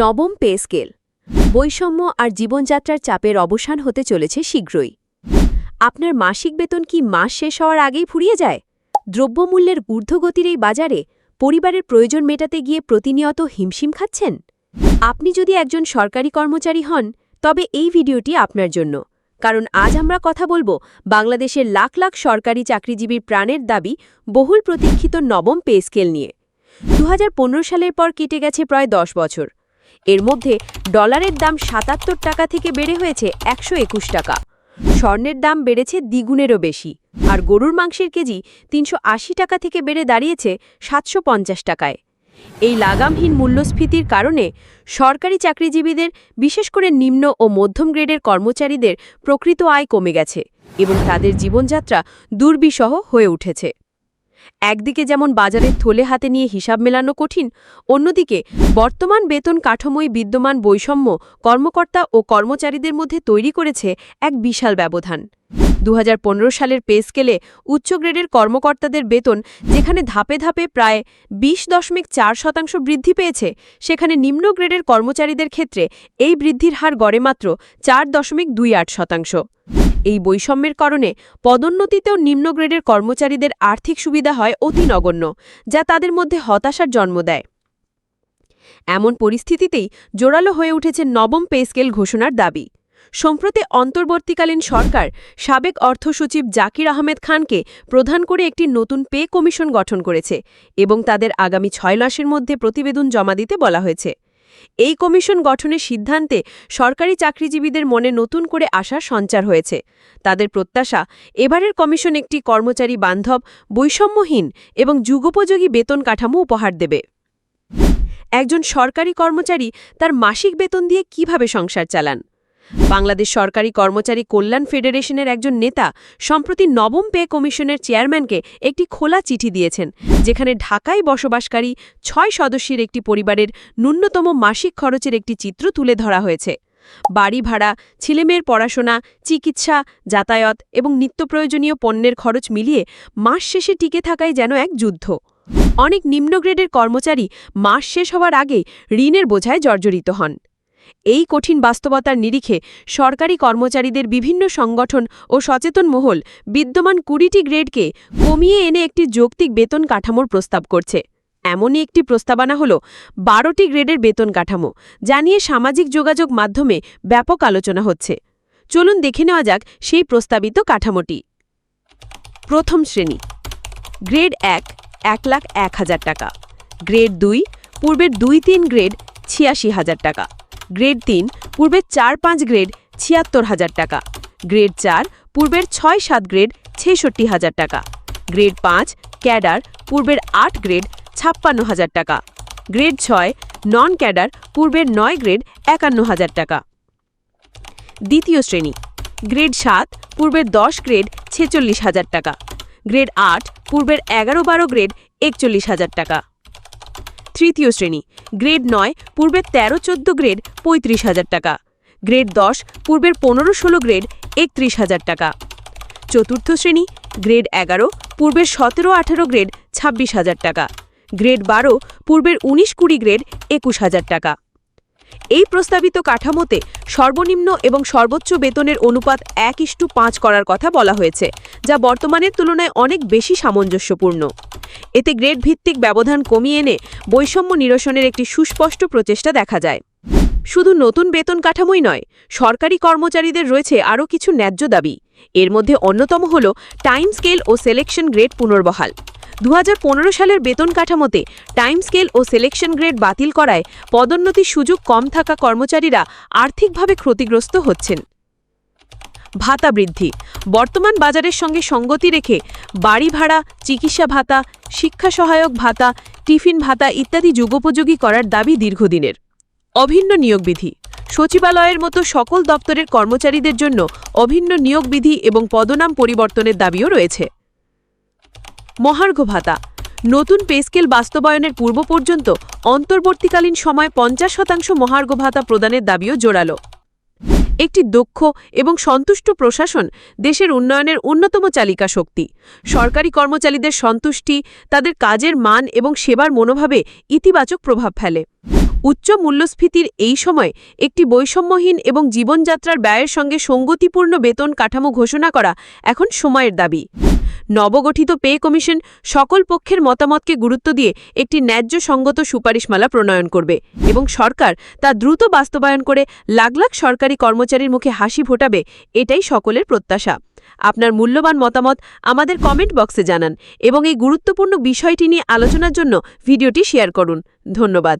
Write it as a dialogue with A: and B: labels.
A: নবম pay scale. বৈষম্য আর জীবনযাত্রার চাপের অবসান হতে চলেছে শীঘ্রই। আপনার মাসিক বেতন কি মাস শেষ হওয়ার আগেই ফুরিয়ে যায়? দ্রব্যমূল্যের ঊর্ধ্বগতির এই বাজারে পরিবারের প্রয়োজন মেটাতে গিয়ে প্রতিনিয়ত হিমশিম খাচ্ছেন? আপনি যদি একজন সরকারি কর্মচারী হন, তবে এই ভিডিওটি আপনার জন্য। কারণ আজ আমরা কথা বলব বাংলাদেশের লাখ লাখ সরকারি চাকরিজীবীর প্রাণের দাবি বহুল প্রতীক্ষিত নবম পে স্কেল নিয়ে। দু হাজার পনেরো সালের পর কেটে গেছে প্রায় দশ বছর। এর মধ্যে ডলারের দাম সাতাত্তর টাকা থেকে বেড়ে হয়েছে একশো একুশ টাকা। স্বর্ণের দাম বেড়েছে দ্বিগুণেরও বেশি। আর গরুর মাংসের কেজি তিনশো আশি টাকা থেকে বেড়ে দাঁড়িয়েছে সাতশো পঞ্চাশ টাকায়। এই লাগামহীন মূল্যস্ফীতির কারণে সরকারি চাকরিজীবীদের, বিশেষ করে নিম্ন ও মধ্যম গ্রেডের কর্মচারীদের, প্রকৃত আয় কমে গেছে এবং তাদের জীবনযাত্রা দুর্বিষহ হয়ে উঠেছে। একদিকে যেমন বাজারের থলে হাতে নিয়ে হিসাব মেলানো কঠিন, অন্যদিকে বর্তমান বেতন কাঠামোয় বিদ্যমান বৈষম্য কর্মকর্তা ও কর্মচারীদের মধ্যে তৈরি করেছে এক বিশাল ব্যবধান। দু হাজার পনেরো সালের পে স্কেলে উচ্চ গ্রেডের কর্মকর্তাদের বেতন, যেখানে ধাপে ধাপে প্রায় বিশ দশমিক চার শতাংশ বৃদ্ধি পেয়েছে, সেখানে নিম্ন গ্রেডের কর্মচারীদের ক্ষেত্রে এই বৃদ্ধির হার গড়ে মাত্র চার দশমিক দুই আট শতাংশ। এই বৈষম্যের কারণে পদোন্নতিতেও নিম্ন গ্রেডের কর্মচারীদের আর্থিক সুবিধা হয় অতি নগণ্য, যা তাদের মধ্যে হতাশার জন্ম দেয়। এমন পরিস্থিতিতেই জোরালো হয়ে উঠেছে নবম পে স্কেল ঘোষণার দাবি। সম্প্রতি অন্তর্বর্তীকালীন সরকার সাবেক অর্থসচিব জাকির আহমেদ খানকে প্রধান করে একটি নতুন পে কমিশন গঠন করেছে এবং তাদের আগামী ছয় মাসের মধ্যে প্রতিবেদন জমা দিতে বলা হয়েছে। এই কমিশন গঠনের সিদ্ধান্তে সরকারি চাকরিজীবীদের মনে নতুন করে আশার সঞ্চার হয়েছে। তাদের প্রত্যাশা, এবারের কমিশন একটি কর্মচারী বান্ধব, বৈষম্যহীন এবং যুগোপযোগী বেতন কাঠামো উপহার দেবে। একজন সরকারি কর্মচারী তার মাসিক বেতন দিয়ে কীভাবে সংসার চালান? বাংলাদেশ সরকারি কর্মচারী কল্যাণ ফেডারেশনের একজন নেতা সম্প্রতি নবম পে কমিশনের চেয়ারম্যানকে একটি খোলা চিঠি দিয়েছেন, যেখানে ঢাকায় বসবাসকারী ছয় সদস্যের একটি পরিবারের ন্যূনতম মাসিক খরচের একটি চিত্র তুলে ধরা হয়েছে। বাড়ি ভাড়া, ছেলেমেয়ের পড়াশোনা, চিকিৎসা, যাতায়াত এবং নিত্যপ্রয়োজনীয় পণ্যের খরচ মিলিয়ে মাস শেষে টিকে থাকাই যেন এক যুদ্ধ। অনেক নিম্ন গ্রেডের কর্মচারী মাস শেষ হওয়ার আগে ঋণের বোঝায় জর্জরিত হন। এই কঠিন বাস্তবতার নিরিখে সরকারি কর্মচারীদের বিভিন্ন সংগঠন ও সচেতন মহল বিদ্যমান কুড়িটি গ্রেডকে কমিয়ে এনে একটি যৌক্তিক বেতন কাঠামোর প্রস্তাব করছে। এমনই একটি প্রস্তাবনা হল বারোটি গ্রেডের বেতন কাঠামো, যা নিয়ে সামাজিক যোগাযোগ মাধ্যমে ব্যাপক আলোচনা হচ্ছে। চলুন দেখে নেওয়া যাক সেই প্রস্তাবিত কাঠামোটি। প্রথম শ্রেণি, গ্রেড এক এক লাখ এক হাজার টাকা। গ্রেড দুই, পূর্বের দুই তিন গ্রেড ছিয়াশি হাজার টাকা। গ্রেড তিন পূর্বের চার পাঁচ গ্রেড, ছিয়াত্তর হাজার টাকা। গ্রেড চার, পূর্বের ছয় সাত গ্রেড, ছেষট্টি হাজার টাকা। গ্রেড পাঁচ, ক্যাডার, পূর্বের আট গ্রেড, ছাপ্পান্ন হাজার টাকা। গ্রেড ছয়, নন ক্যাডার, পূর্বের নয় গ্রেড, একান্ন হাজার টাকা। দ্বিতীয় শ্রেণি। গ্রেড সাত, পূর্বের দশ গ্রেড, ছেচল্লিশ হাজার টাকা। গ্রেড আট, পূর্বের এগারো বারো গ্রেড, একচল্লিশ হাজার টাকা। তৃতীয় শ্রেণি। গ্রেড নয় পূর্বের তেরো, চোদ্দ গ্রেড পঁয়ত্রিশ হাজার টাকা। গ্রেড দশ, পূর্বের পনেরো, ষোলো গ্রেড একত্রিশ হাজার টাকা। চতুর্থ শ্রেণি, গ্রেড এগারো, পূর্বের সতেরো, আঠারো গ্রেড ছাব্বিশ হাজার টাকা। গ্রেড বারো, পূর্বের উনিশ, কুড়ি গ্রেড একুশ হাজার টাকা। এই প্রস্তাবিত কাঠামোতে সর্বনিম্ন এবং সর্বোচ্চ বেতনের অনুপাত এক ইস্টু পাঁচ করার কথা বলা হয়েছে, যা বর্তমানের তুলনায় অনেক বেশি সামঞ্জস্যপূর্ণ। এতে গ্রেড ভিত্তিক ব্যবধান কমিয়ে এনে বৈষম্য নিরসনের একটি সুস্পষ্ট প্রচেষ্টা দেখা যায়। শুধু নতুন বেতন কাঠামোই নয়, সরকারি কর্মচারীদের রয়েছে আরও কিছু ন্যায্য দাবি। এর মধ্যে অন্যতম হল টাইম স্কেল ও সিলেকশন গ্রেড পুনর্বহাল। দু হাজার পনেরো সালের বেতন কাঠামোতে টাইম স্কেল ও সিলেকশন গ্রেড বাতিল করায় পদোন্নতির সুযোগ কম থাকা কর্মচারীরা আর্থিকভাবে ক্ষতিগ্রস্ত হচ্ছেন। ভাতা বৃদ্ধি। বর্তমান বাজারের সঙ্গে সঙ্গতি রেখে বাড়ি ভাড়া, চিকিৎসা ভাতা, শিক্ষা সহায়ক ভাতা, টিফিন ভাতা ইত্যাদি যুগোপযোগী করার দাবি দীর্ঘদিনের। অভিন্ন নিয়োগ বিধি। সচিবালয়ের মতো সকল দপ্তরের কর্মচারীদের জন্য অভিন্ন নিয়োগ বিধি এবং পদনাম পরিবর্তনের দাবিও রয়েছে। মহার্ঘ ভাতা। নতুন পেস্কেল বাস্তবায়নের পূর্ব পর্যন্ত অন্তর্বর্তীকালীন সময় পঞ্চাশ শতাংশ মহার্ঘ ভাতা প্রদানের দাবিও জোরালো। একটি দক্ষ এবং সন্তুষ্ট প্রশাসন দেশের উন্নয়নের অন্যতম চালিকা শক্তি। সরকারি কর্মচারীদের সন্তুষ্টি, তাদের কাজের মান এবং সেবার মনোভাবে ইতিবাচক প্রভাব ফেলে।
B: উচ্চ মূল্যস্ফীতির এই সময় একটি বৈষম্যহীন এবং জীবনযাত্রার ব্যয়ের সঙ্গে সঙ্গতিপূর্ণ বেতন কাঠামো ঘোষণা করা এখন সময়ের দাবি। নবগঠিত পে কমিশন সকল পক্ষের মতামতকে গুরুত্ব দিয়ে একটি ন্যায্য সঙ্গত সুপারিশমালা প্রণয়ন করবে এবং সরকার তা দ্রুত বাস্তবায়ন করে লাখ লাখ সরকারি কর্মচারীর মুখে হাসি ফোটাবে এটাই সকলের প্রত্যাশা। আপনার মূল্যবান মতামত আমাদের কমেন্ট বক্সে জানান এবং এই গুরুত্বপূর্ণ বিষয়টি নিয়ে আলোচনার জন্য ভিডিওটি শেয়ার করুন। ধন্যবাদ।